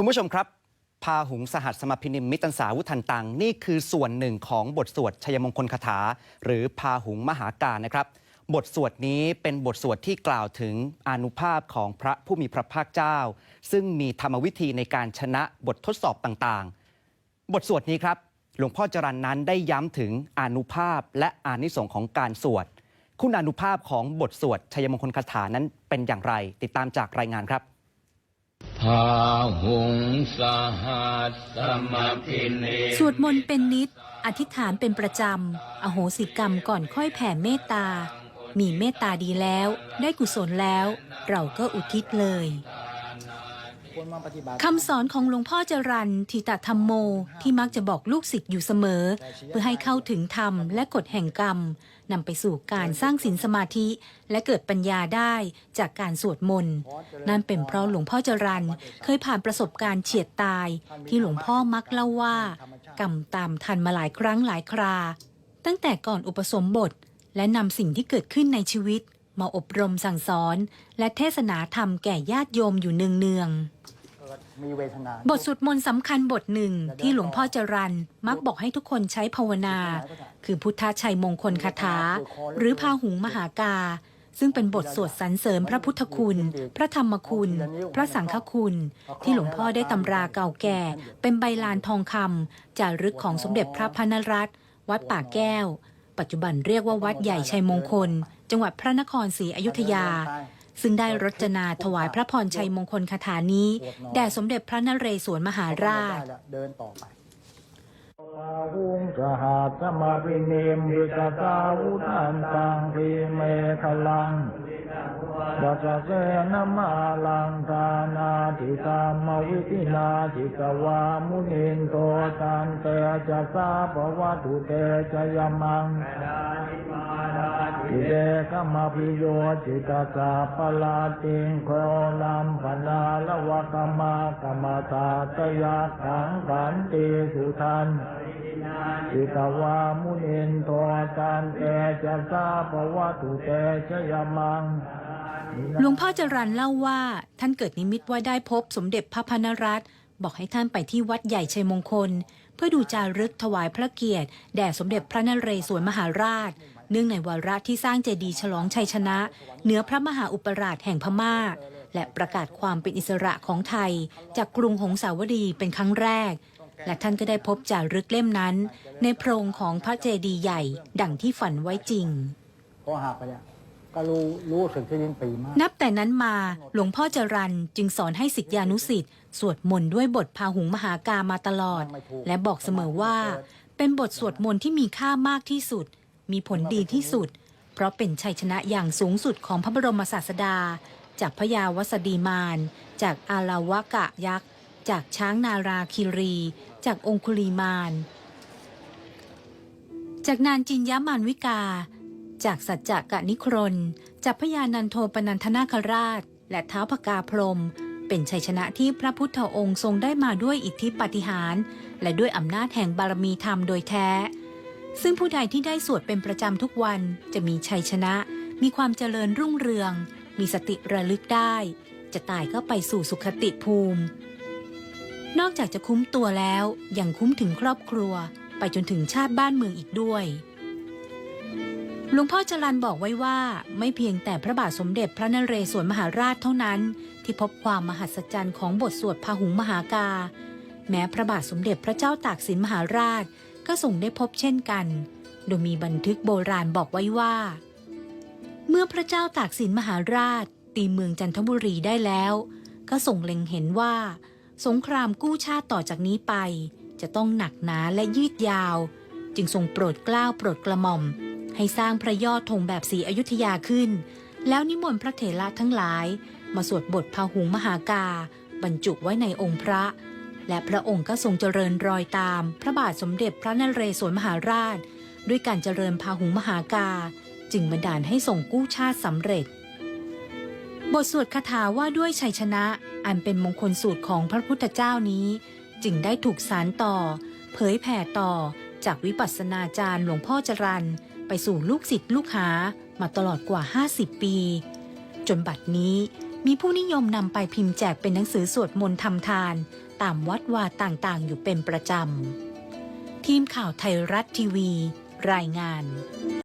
คุณผู้ชมครับ พาหุงสหัสสมพินิมมิตันสาวุทันตัง นี่คือส่วนหนึ่งของบทสวดชัยมงคลคาถา หรือพาหุงมหาการนะครับ บทสวดนี้เป็นบทสวดที่กล่าวถึงอนุภาพของพระผู้มีพระภาคเจ้า ซึ่งมีธรรมวิธีในการชนะบททดสอบต่างๆ บทสวดนี้ครับหลวงพ่อจรันนั้นได้ย้ำถึงอนุภาพและอานิสงส์ของการสวด คุณอนุภาพของบทสวดชัยมงคลคาถานั้นเป็นอย่างไร ติดตามจากรายงานครับ พาหุงสหัสสมพินสวดมนต์เป็นนิด อธิษฐานเป็นประจำ อโหสิกรรมก่อนค่อยแผ่เมตตา มีเมตตาดีแล้ว ได้กุศลแล้ว เราก็อุทิศเลย คำสอนของหลวงพ่อจรันทิตธรรมโมที่มักจะบอกลูกศิษย์อยู่เสมอ เพื่อให้เข้าถึงธรรมและกฎแห่งกรรมนำไปสู่การสร้างศีลสมาธิ และเกิดปัญญาได้จากการสวดมนต์นั่นเป็นเพราะหลวงพ่อจรันเคยผ่านประสบการณ์เฉียดตาย ที่หลวงพ่อมักเล่าว่า กรรมตามทันมาหลายครั้งหลายครา ตั้งแต่ก่อนอุปสมบทและนำสิ่งที่เกิดขึ้นในชีวิต มาอบรมสั่งสอน และเทศนาธรรมแก่ญาติโยมอยู่เนืองๆมีเวทนาบทสวดมนต์สำคัญบทหนึ่งที่หลวงพ่อจรันมักบอกให้ทุกคนใช้ภาวนา คือพุทธชัยมงคลคาถา หรือพาหุงมหากา ซึ่งเป็นบทสวดสรรเสริญพระพุทธคุณ พระธรรมคุณ พระสังฆคุณ ที่หลวงพ่อได้ตำราเก่าแก่ เป็นใบลานทองคำจารึกของสมเด็จพระพนรัตน์วัดป่าแก้ว ปัจจุบันเรียกว่าวัดใหญ่ชัยมงคล จังหวัดพระนครศรีอยุธยา ซึ่งได้รจนาถวายพระพรชัยมงคลคาถานี้แด่สมเด็จพระนเรศวรมหาราชได้แล้วเดินต่อไปหุงสหัสสมาพิเนมวิตาสาวุทันตังพีเมฆลัง ดัสเสนมาลังทานาทิตามวิธินาจิกวามุนินโตตันเตจะสาปวัตุเตจยมังทิเดกมาพิโยจิตาสาปลาติงโคลัมปนาละวะกมากรรมตาตยาขังขันติสุทันจิตวามุนินโทตันเตจะสาปวัตุเตชยมังหลวงพ่อจรันเล่าว่าท่านเกิดนิมิตว่าได้พบสมเด็จพระพนรัตน์บอกให้ท่านไปที่วัดใหญ่ชัยมงคล เพื่อดูจารึกถวายพระเกียรติแด่สมเด็จพระนเรศวรมหาราช เนื่องในวาระที่สร้างเจดีย์ฉลองชัยชนะ เหนือพระมหาอุปราชแห่งพม่า และประกาศความเป็นอิสระของไทย จากกรุงหงสาวดีเป็นครั้งแรก และท่านก็ได้พบจารึกเล่มนั้น ในโพรงของพระเจดีย์ใหญ่ดังที่ฝันไว้จริงพอหักไปเนี่ย ก็รู้รู้สึกที่ดินปีมาก นับแต่นั้นมาหลวงพ่อจรันจึงสอนให้สิทธิานุสิทธิ์สวดมนต์ด้วยบทพาหุงมหากามาตลอด และบอกเสมอว่า เป็นบทสวดมนต์ที่มีค่ามากที่สุด มีผลดีที่สุด เพราะเป็นชัยชนะอย่างสูงสุดของพระบรมศาสดา จากพระยาวสดีมาน จากอาลาวกะยักษ์ จากช้างนาราคิรี จากองคุลีมาน จากนานจินยมานวิกา จากสัจจะกะนิครนจากพญานันโทปนันทนาคราช และเท้าพกาพรม เป็นชัยชนะที่พระพุทธองค์ทรงได้มาด้วยอิทธิปาฏิหาริย์และด้วยอำนาจแห่งบารมีธรรมโดยแท้ ซึ่งผู้ใดที่ได้สวดเป็นประจำทุกวันจะมีชัยชนะ มีความเจริญรุ่งเรือง มีสติระลึกได้ จะตายก็ไปสู่สุขติภูมิ นอกจากจะคุ้มตัวแล้วยังคุ้มถึงครอบครัว ไปจนถึงชาติบ้านเมืองอีกด้วย หลวงพ่อจรันบอกไว้ว่าไม่เพียงแต่พระบาทสมเด็จพระนเรศวรมหาราชเท่านั้น ที่พบความมหัศจรรย์ของบทสวดพาหุงมหากา แม้พระบาทสมเด็จพระเจ้าตากสินมหาราชก็ทรงได้พบเช่นกัน โดยมีบันทึกโบราณบอกไว้ว่า เมื่อพระเจ้าตากสินมหาราช ตีเมืองจันทบุรีได้แล้ว ก็ทรงเล็งเห็นว่า สงครามกู้ชาติต่อจากนี้ไป จะต้องหนักหนาและยืดยาว จึงทรงโปรดเกล้าโปรดกระหม่อม ให้สร้างพระยอดธงแบบสีอยุธยาขึ้น แล้วนิมนต์พระเถระทั้งหลาย มาสวดบทพาหุงมหากา บรรจุไว้ในองค์พระ และพระองค์ก็ทรงเจริญรอยตาม พระบาทสมเด็จพระนเรศวรมหาราช ด้วยการเจริญพาหุงมหากา จึงบันดาลให้ส่งกู้ชาติสำเร็จ บทสวดคาถาว่าด้วยชัยชนะ อันเป็นมงคลสูตรของพระพุทธเจ้านี้ จึงได้ถูกสารต่อ เผยแผ่ต่อจากวิปัสสนาจารย์หลวงพ่อจรัน ไปสู่ลูกศิษย์ลูกหามาตลอดกว่า 50 ปี จนบัดนี้มีผู้นิยมนำไปพิมพ์แจกเป็นหนังสือสวดมนต์ทำทาน ตามวัดวาต่างๆ อยู่เป็นประจำ ทีมข่าวไทยรัฐทีวี รายงาน